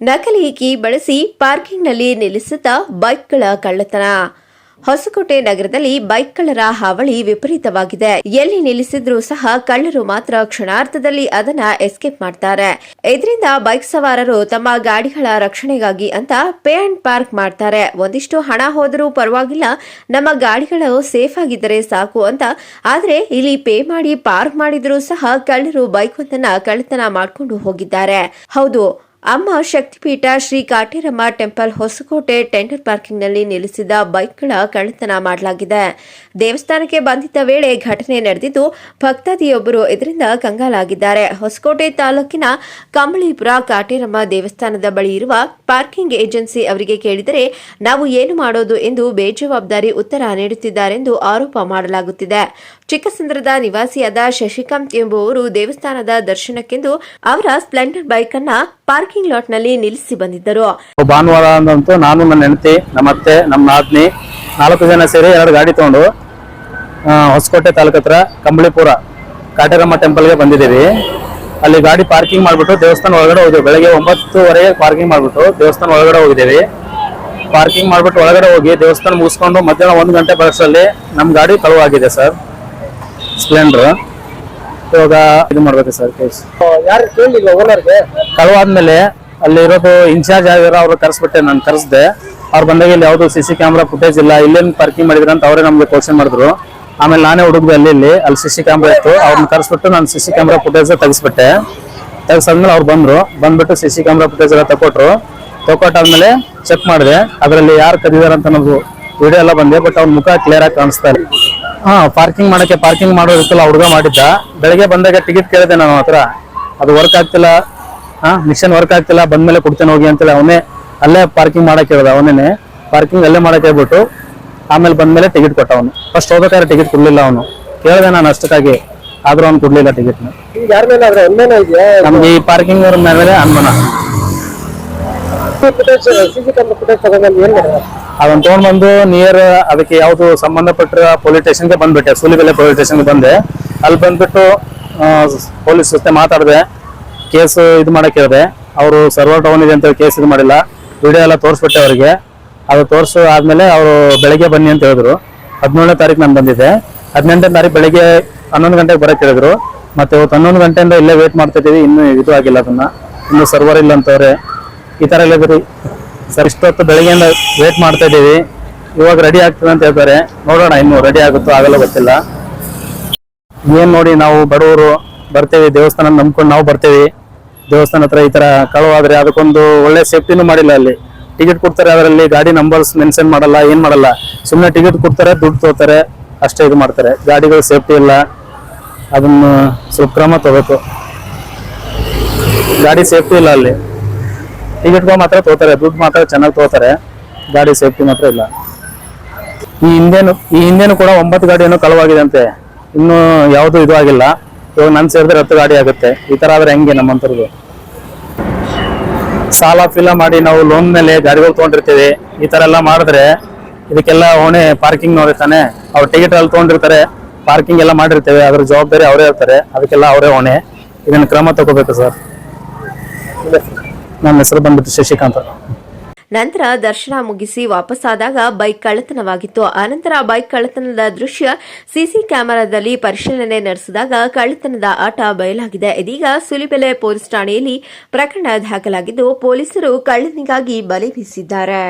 ನಕಲಿ ಕೀ ಬಳಸಿ ಪಾರ್ಕಿಂಗ್ನಲ್ಲಿ ನಿಲ್ಲಿಸುತ್ತಾ ಬೈಕ್ಗಳ ಕಳ್ಳತನ. ಹೊಸಕೋಟೆ ನಗರದಲ್ಲಿ ಬೈಕ್ಗಳರ ಹಾವಳಿ ವಿಪರೀತವಾಗಿದೆ. ಎಲ್ಲಿ ನಿಲ್ಲಿಸಿದ್ರೂ ಸಹ ಕಳ್ಳರು ಮಾತ್ರ ಕ್ಷಣಾರ್ಧದಲ್ಲಿ ಅದನ್ನ ಎಸ್ಕೇಪ್ ಮಾಡ್ತಾರೆ. ಇದರಿಂದ ಬೈಕ್ ಸವಾರರು ತಮ್ಮ ಗಾಡಿಗಳ ರಕ್ಷಣೆಗಾಗಿ ಅಂತ ಪೇ ಅಂಡ್ ಪಾರ್ಕ್ ಮಾಡ್ತಾರೆ. ಒಂದಿಷ್ಟು ಹಣ ಹೋದರೂ ಪರವಾಗಿಲ್ಲ, ನಮ್ಮ ಗಾಡಿಗಳು ಸೇಫ್ ಆಗಿದ್ದರೆ ಸಾಕು ಅಂತ. ಆದ್ರೆ ಇಲ್ಲಿ ಪೇ ಮಾಡಿ ಪಾರ್ಕ್ ಮಾಡಿದ್ರೂ ಸಹ ಕಳ್ಳರು ಬೈಕ್ ಒಂದನ್ನ ಕಳ್ಳತನ ಮಾಡ್ಕೊಂಡು ಹೋಗಿದ್ದಾರೆ. ಹೌದು ಅಮ್ಮ ಶಕ್ತಿಪೀಠ ಶ್ರೀ ಕಾಟೇರಮ್ಮ ಟೆಂಪಲ್ ಹೊಸಕೋಟೆ ಟೆಂಡರ್ ಪಾರ್ಕಿಂಗ್ನಲ್ಲಿ ನಿಲ್ಲಿಸಿದ ಬೈಕ್ಗಳ ಕಳ್ಳತನ ಮಾಡಲಾಗಿದೆ. ದೇವಸ್ಥಾನಕ್ಕೆ ಬಂದಿದ್ದ ವೇಳೆ ಘಟನೆ ನಡೆದಿದ್ದು, ಭಕ್ತಾದಿಯೊಬ್ಬರು ಇದರಿಂದ ಕಂಗಾಲಾಗಿದ್ದಾರೆ. ಹೊಸಕೋಟೆ ತಾಲೂಕಿನ ಕಂಬಳಿಪುರ ಕಾಟೇರಮ್ಮ ದೇವಸ್ಥಾನದ ಬಳಿ ಇರುವ ಪಾರ್ಕಿಂಗ್ ಏಜೆನ್ಸಿ ಅವರಿಗೆ ಕೇಳಿದರೆ, ನಾವು ಏನು ಮಾಡೋದು ಎಂದು ಬೇಜವಾಬ್ದಾರಿ ಉತ್ತರ ನೀಡುತ್ತಿದ್ದಾರೆಂದು ಆರೋಪ ಮಾಡಲಾಗುತ್ತಿದೆ. ಚಿಕ್ಕಸಂದ್ರದ ನಿವಾಸಿಯಾದ ಶಶಿಕಾಂತ್ ಎಂಬುವವರು ದೇವಸ್ಥಾನದ ದರ್ಶನಕ್ಕೆಂದು ಅವರ ಸ್ಪ್ಲೆಂಡರ್ ಬೈಕ್ ಅನ್ನ ಪಾರ್ಕಿಂಗ್ ಲಾಟ್ನಲ್ಲಿ ನಿಲ್ಲಿಸಿ ಬಂದಿದ್ದರು. ಭಾನುವಾರ ಅಂದಂತೂ ನಾನು ನನ್ನ ಹೆಂಡತಿ, ನಮ್ಮ ಅತ್ತೆ, ನಮ್ಮ ನಾದ್ನಿ ನಾಲ್ಕು ಜನ ಸೇರಿ ಎರಡು ಗಾಡಿ ತಗೊಂಡು ಹೊಸಕೋಟೆ ತಾಲೂಕು ಹತ್ರ ಕಂಬಳಿಪುರ, ಕಾಟೇರಮ್ಮ ಟೆಂಪಲ್ಗೆ ಬಂದಿದ್ದೀವಿ. ಅಲ್ಲಿ ಗಾಡಿ ಪಾರ್ಕಿಂಗ್ ಮಾಡಿಬಿಟ್ಟು ದೇವಸ್ಥಾನ ಒಳಗಡೆ ಹೋದ್ವಿ ಬೆಳಗ್ಗೆ ಒಂಬತ್ತುವರೆಗೆ ಪಾರ್ಕಿಂಗ್ ಮಾಡಿಬಿಟ್ಟು ದೇವಸ್ಥಾನ ಒಳಗಡೆ ಹೋಗಿದ್ದೀವಿ. ಪಾರ್ಕಿಂಗ್ ಮಾಡ್ಬಿಟ್ಟು ಒಳಗಡೆ ಹೋಗಿ ದೇವಸ್ಥಾನ ಮುಗಿಸ್ಕೊಂಡು ಮಧ್ಯಾಹ್ನ ಒಂದು ಗಂಟೆ ಬರೋಷ್ಟರಲ್ಲಿ ನಮ್ಮ ಗಾಡಿ ಕಳುವಾಗಿದೆ ಸರ್. ಸ್ಪ್ಲೆಂಡರ್ ಇವಾಗ ಇದು ಮಾಡ್ಬೇಕು ಸರ್ ಕೇಸ್. ಯಾರು ಕೇಳಿಲ್ಲ ಓನರ್ಗೆ ಕಳುವಾದ್ಮೇಲೆ ಅಲ್ಲಿ ಇರೋದು ಇನ್ಚಾರ್ಜ್ ಆಗಿರೋ ಅವ್ರು ಕರೆಸ್ಬಿಟ್ಟೆ ನಾನು ಕರೆಸ್ದೆ. ಅವ್ರು ಬಂದಾಗ ಇಲ್ಲಿ ಯಾವುದು ಸಿ ಸಿ ಕ್ಯಾಮ್ರಾ ಫುಟೇಜ್ ಇಲ್ಲ ಇಲ್ಲೇನು ಪಾರ್ಕಿಂಗ್ ಮಾಡಿದ್ರ ಅಂತ ಅವರೇ ನಮ್ಗೆ ಕ್ವಶನ್ ಮಾಡಿದ್ರು. ಆಮೇಲೆ ನಾನೇ ಹುಡುಗ್ದೆ ಅಲ್ಲಿ ಇಲ್ಲಿ ಅಲ್ಲಿ ಸಿ ಸಿ ಕ್ಯಾಮ್ರಾ ಇತ್ತು. ಅವ್ರನ್ನ ಕರೆಸ್ಬಿಟ್ಟು ನಾನು ಸಿ ಸಿ ಕ್ಯಾಮ್ರಾ ಫುಟೇಜ್ ತೆಗಿಸ್ಬಿಟ್ಟೆ. ತೆಗ್ಸಾದ್ಮೇಲೆ ಅವ್ರು ಬಂದ್ರು. ಬಂದ್ಬಿಟ್ಟು ಸಿ ಸಿ ಕ್ಯಾಮ್ರಾ ಫುಟೇಜ್ ಎಲ್ಲ ತಗೊಟ್ರು ತಗೊಟ್ಟಾದ್ಮೇಲೆ ಚೆಕ್ ಮಾಡಿದೆ. ಅದರಲ್ಲಿ ಯಾರು ಕದಿದಾರ ಅಂತ ವಿಡಿಯೋ ಎಲ್ಲ ಬಂದೆ ಬಟ್ ಅವ್ರ ಮುಖ ಕ್ಲಿಯರ್ ಆಗಿ ಕಾಣಿಸ್ತಾ ಇಲ್ಲ. ಹಾ ಪಾರ್ಕಿಂಗ್ ಮಾಡಕ್ಕೆ ಪಾರ್ಕಿಂಗ್ ಮಾಡೋದಕ್ಕೆಲ್ಲ ಹುಡುಗ ಮಾಡಿದ್ದ. ಬೆಳಗ್ಗೆ ಬಂದಾಗ ಟಿಕೆಟ್ ಕೇಳಿದೆ ನಾನು ಹತ್ರ. ಅದು ವರ್ಕ್ ಆಗ್ತಿಲ್ಲ. ಹಾ ಮಿಷನ್ ವರ್ಕ್ ಆಗ್ತಿಲ್ಲ. ಬಂದ್ಮೇಲೆ ಕೊಡ್ತೇನೆ ಹೋಗಿ ಅಂತೇಳಿ ಅವನೇ ಅಲ್ಲೇ ಪಾರ್ಕಿಂಗ್ ಮಾಡಕ್ ಹೇಳ್ದ ಅವನೇನೆ. ಪಾರ್ಕಿಂಗ್ ಅಲ್ಲೇ ಮಾಡಕ್ಕೆ ಹೇಳ್ಬಿಟ್ಟು ಆಮೇಲೆ ಬಂದ್ಮೇಲೆ ಟಿಕೆಟ್ ಕೊಟ್ಟ ಅವನು. ಫಸ್ಟ್ ಹೋಗ್ಬೇಕಾದ್ರೆ ಟಿಕೆಟ್ ಕೊಡ್ಲಿಲ್ಲ ಅವನು. ಕೇಳಿದೆ ನಾನು ಅಷ್ಟಕ್ಕಾಗಿ. ಆದ್ರೂ ಅವ್ನು ಕೊಡ್ಲಿಲ್ಲ ಟಿಕೆಟ್ ಯಾರ ಮೇಲೆ ಆದ್ರೆ ಅನ್ಮೇನ ಇದೆಯಾ? ನಮ್ಗೆ ಈ ಪಾರ್ಕಿಂಗ್ ಮೇಲೆ ಅನುಮಾನ. ಫುಟೇಜ್ ಸಿಸಿ ಕ್ಯಾಮ್ರಾ ಫುಟೇಜ್ ತಗೊಂಡ್ಬಂದು ಏನ್ ಮಾಡಿದ್ರೆ ಅದನ್ನ ತಗೊಂಡ್ಬಂದು ನಿಯರ್ ಅದಕ್ಕೆ ಯಾವುದು ಸಂಬಂಧಪಟ್ಟ ಪೊಲೀಸ್ ಸ್ಟೇಷನ್ಗೆ ಬಂದ್ಬಿಟ್ಟೆ ಸೂಲಿಬೆಲೆ ಪೊಲೀಸ್ ಸ್ಟೇಷನ್ಗೆ ಬಂದೆ. ಅಲ್ಲಿ ಬಂದ್ಬಿಟ್ಟು ಪೊಲೀಸ್ ಜೊತೆ ಮಾತಾಡಿದೆ, ಕೇಸ್ ಇದು ಮಾಡಕ್ಕೆ ಹೇಳಿದೆ. ಅವರು ಸರ್ವರ್ ಡೌನ್ ಇದೆ ಅಂತ ಕೇಸ್ ಇದು ಮಾಡಿಲ್ಲ. ವಿಡಿಯೋ ಎಲ್ಲ ತೋರಿಸ್ಬಿಟ್ಟೆ ಅವರಿಗೆ. ಅದು ತೋರಿಸು ಆದ್ಮೇಲೆ ಅವರು ಬೆಳಗ್ಗೆ ಬನ್ನಿ ಅಂತ ಹೇಳಿದ್ರು. ಹದಿನೇಳನೇ ತಾರೀಕು ನಾನು ಬಂದಿದ್ದೆ ಹದಿನೆಂಟನೇ ತಾರೀಕು ಬೆಳಗ್ಗೆ ಹನ್ನೊಂದು ಗಂಟೆಗೆ ಬರಕ್ ಹೇಳಿದ್ರು. ಮತ್ತೆ ಇವತ್ತು ಹನ್ನೊಂದು ಗಂಟೆಯಿಂದ ಇಲ್ಲೇ ವೇಟ್ ಮಾಡ್ತಾ ಇದ್ದೀವಿ ಇನ್ನೂ ಇದು ಆಗಿಲ್ಲ ಅದನ್ನ. ಇನ್ನೂ ಸರ್ವರ್ ಇಲ್ಲ ಅಂತವ್ರೆ. ಈ ಥರ ಇದ್ರಿ ಸರ್, ಇಷ್ಟೊತ್ತು ಬೆಳಗ್ಗೆಯಿಂದ ವೇಟ್ ಮಾಡ್ತಾ ಇದ್ದೀವಿ. ಇವಾಗ ರೆಡಿ ಆಗ್ತದೆ ಅಂತ ಹೇಳ್ತಾರೆ. ನೋಡೋಣ ಇನ್ನು ರೆಡಿ ಆಗುತ್ತೋ ಆಗಲ್ಲ ಗೊತ್ತಿಲ್ಲ. ಏನ್ ನೋಡಿ ನಾವು ಬಡವರು ಬರ್ತೇವೆ, ದೇವಸ್ಥಾನ ನಂಬ್ಕೊಂಡು ನಾವು ಬರ್ತೇವೆ. ದೇವಸ್ಥಾನ ಹತ್ರ ಈ ತರ ಕಳುವಾದ್ರೆ ಅದಕ್ಕೊಂದು ಒಳ್ಳೆ ಸೇಫ್ಟಿನೂ ಮಾಡಿಲ್ಲ ಅಲ್ಲಿ. ಟಿಕೆಟ್ ಕೊಡ್ತಾರೆ ಅದರಲ್ಲಿ, ಗಾಡಿ ನಂಬರ್ಸ್ ಮೆನ್ಷನ್ ಮಾಡಲ್ಲ, ಏನು ಮಾಡಲ್ಲ. ಸುಮ್ಮನೆ ಟಿಕೆಟ್ ಕೊಡ್ತಾರೆ, ದುಡ್ಡು ತಗೋತಾರೆ, ಅಷ್ಟೇ ಇದು ಮಾಡ್ತಾರೆ. ಗಾಡಿಗಳು ಸೇಫ್ಟಿ ಇಲ್ಲ. ಅದನ್ನು ಸ್ವಲ್ಪ ಕ್ರಮ ತಗೋಬೇಕು. ಗಾಡಿ ಸೇಫ್ಟಿ ಇಲ್ಲ ಅಲ್ಲಿ. ಟಿಕೆಟ್ಗಳು ಮಾತ್ರ ತಗೋತಾರೆ ದುಡ್ಡು ಮಾತ್ರ ಚೆನ್ನಾಗಿ ತಗೋತಾರೆ ಗಾಡಿ ಸೇಫ್ಟಿ ಮಾತ್ರ ಇಲ್ಲ. ಈ ಹಿಂದೆನು ಈ ಹಿಂದೆನು ಕೂಡ ಒಂಬತ್ತು ಗಾಡಿಯನ್ನು ಕಳವಾಗಿದೆ ಅಂತೆ ಇನ್ನು ಯಾವುದು ಇದು ಆಗಿಲ್ಲ. ಇವಾಗ ನನ್ ಸೇರಿದ್ರೆ ಹತ್ತು ಗಾಡಿ ಆಗುತ್ತೆ. ಈ ತರ ಆದ್ರೆ ಹೆಂಗೆ ನಮ್ಮಂತರ್ದು ಸಾಲ ಫೀಲ ಮಾಡಿ ನಾವು ಲೋನ್ ಮೇಲೆ ಗಾಡಿಗಳು ತಗೊಂಡಿರ್ತೀವಿ. ಈ ತರ ಎಲ್ಲ ಮಾಡಿದ್ರೆ ಇದಕ್ಕೆಲ್ಲ ಓಣೆ ಪಾರ್ಕಿಂಗ್ ನೋಡಿರ್ತಾನೆ ಅವ್ರು ಟಿಕೆಟ್ ಅಲ್ಲಿ ತಗೊಂಡಿರ್ತಾರೆ. ಪಾರ್ಕಿಂಗ್ ಎಲ್ಲ ಮಾಡಿರ್ತೇವೆ. ಅದ್ರ ಜವಾಬ್ದಾರಿ ಅವರೇ ಇರ್ತಾರೆ. ಅದಕ್ಕೆಲ್ಲ ಅವರೇ ಹೊಣೆ ಇದನ್ನ ಕ್ರಮ ತಗೋಬೇಕು ಸರ್. ನನ್ನ ಹೆಸರು ಬಂದ್ಬಿಟ್ಟು ಶಶಿಕಾಂತ್ ನಂತರ ದರ್ಶನ ಮುಗಿಸಿ ವಾಪಸ್ಸಾದಾಗ ಬೈಕ್ ಕಳ್ಳತನವಾಗಿತ್ತು. ಆನಂತರ ಬೈಕ್ ಕಳ್ಳತನದ ದೃಶ್ಯ ಸಿಸಿ ಕ್ಯಾಮೆರಾದಲ್ಲಿ ಪರಿಶೀಲನೆ ನಡೆಸಿದಾಗ ಕಳ್ಳತನದ ಆಟ ಬಯಲಾಗಿದೆ. ಇದೀಗ ಸುಲಿಬೆಲೆ ಪೊಲೀಸ್ ಠಾಣೆಯಲ್ಲಿ ಪ್ರಕರಣ ದಾಖಲಾಗಿದ್ದು ಪೊಲೀಸರು ಕಳ್ಳನಿಗಾಗಿ ಬಲೆ ಬೀಸಿದ್ದಾರೆ.